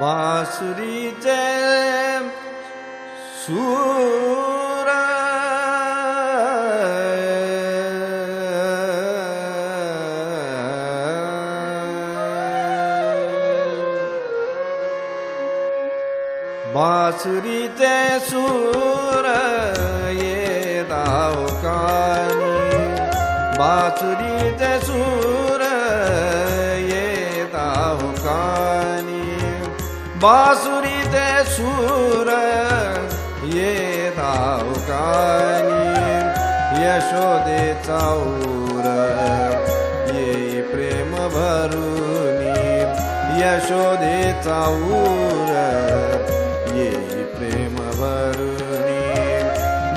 बासुरीचे सूर बासुरीचे सूर ये दावकानी बासुरीचे सूर ये दावकानी बासुरीचे सूर ये दावकानी यशोदेचा उर ये प्रेम भरुनी यशोदेचा उर ये प्रेम भरुनी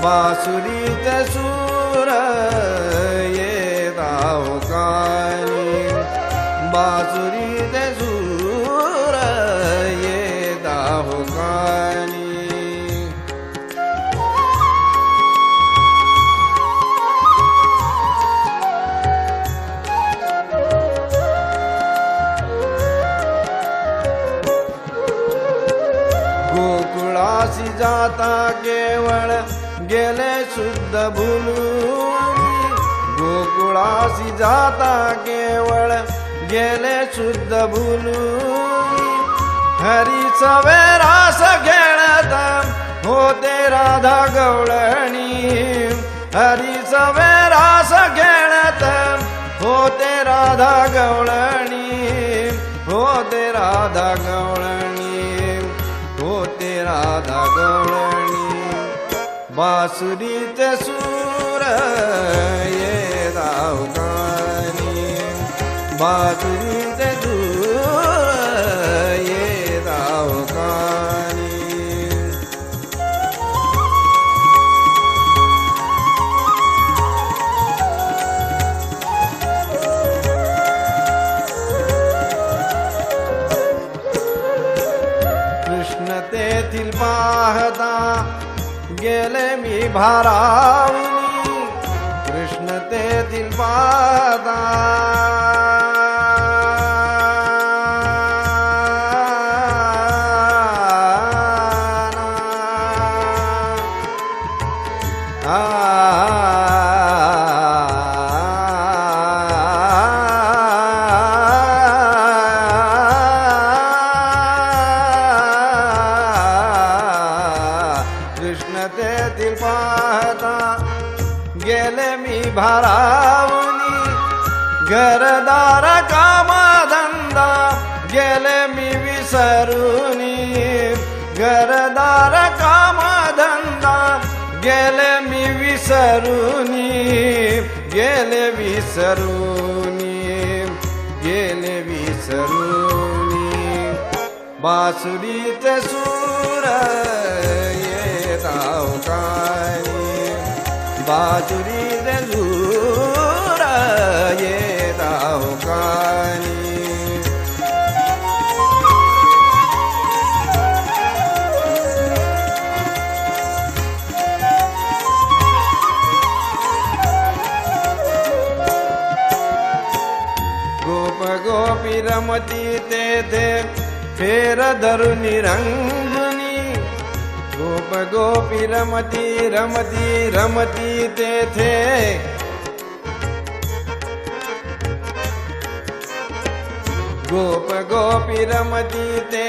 बासुरीचे सूर. ये दावकानी वासी जाता केवळ गेले शुद्ध भुलून गोकुळासी जाता केवळ गेले शुद्ध भुलून हरी रास खेळत होते राधा गवळणी. हरी रास खेळत होते राधा गवळणी. होते राधा गवळणी. होते राधा गवळणी बासुरीचे सूर ये रावकानी बासुरी येथील पाहता गेले मी भारावनी. कृष्ण तेथील पाहता भरावनी घरदार कामधंदा गेले मी विसरुनी. घरदार कामधंदा गेले मी विसरुनी. गेले विसरुनी गेले विसरुनी. बासुरीचे सूर ये काय बासुरीचे గోప గోపి రమతి తే పేరధరుని రంగుని గోప గోపి రమతి రమతి రమతి తే గోప గోపి రమతి తే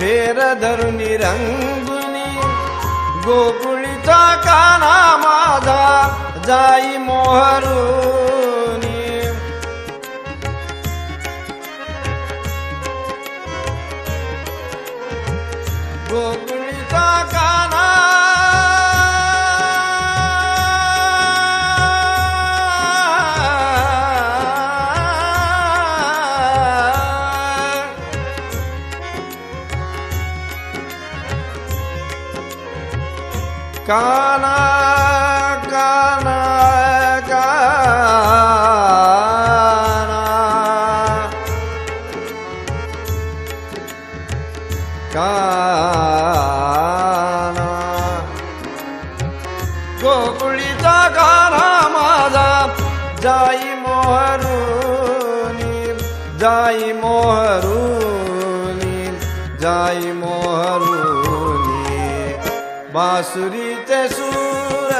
పేరధరుని గోకుళితో కానా మాధా జాయి మోహరు কানা কানা কানা। কানা। গোকুলিতা কানা মাদা যাই মোহরুনি যাই মোহরুনি যাই মোহরুনি बासुरीचे सूर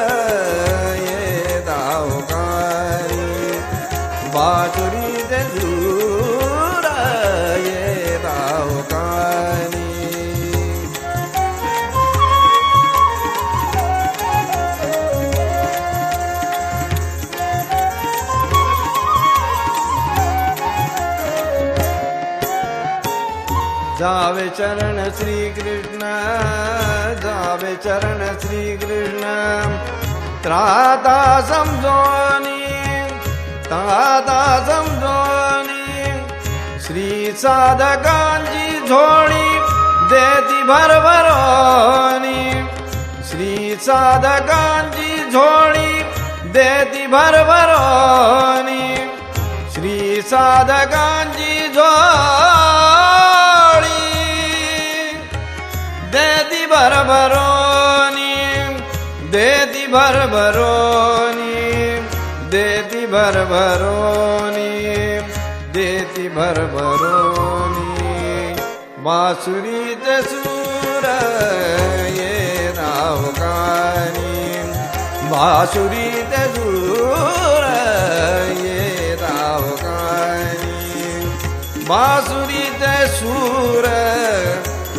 ये दावकारी बासुरी जावे चरण श्री कृष्ण, जावे चरण श्री कृष्ण। त्राता समजोनी त्राता समजोनी श्री साधकांची झोळी देती भरभरोनी। श्री साधकांची झोळी देती भरभरोनी। श्री साधकांची झोळी بربرانی دیدی بربرانی دیدی بربرانی دیدی بربرانی ماسوری دسور یه راوکانی ماسوری دسور یه راوکانی ماسوری دسور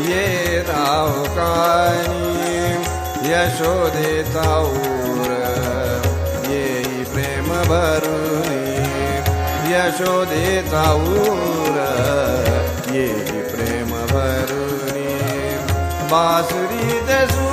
یه ये रावकारी यशोदेचा उर येई प्रेम भरुनी यशोदेचा उर येई प्रेम भरुनी बासुरीत सूर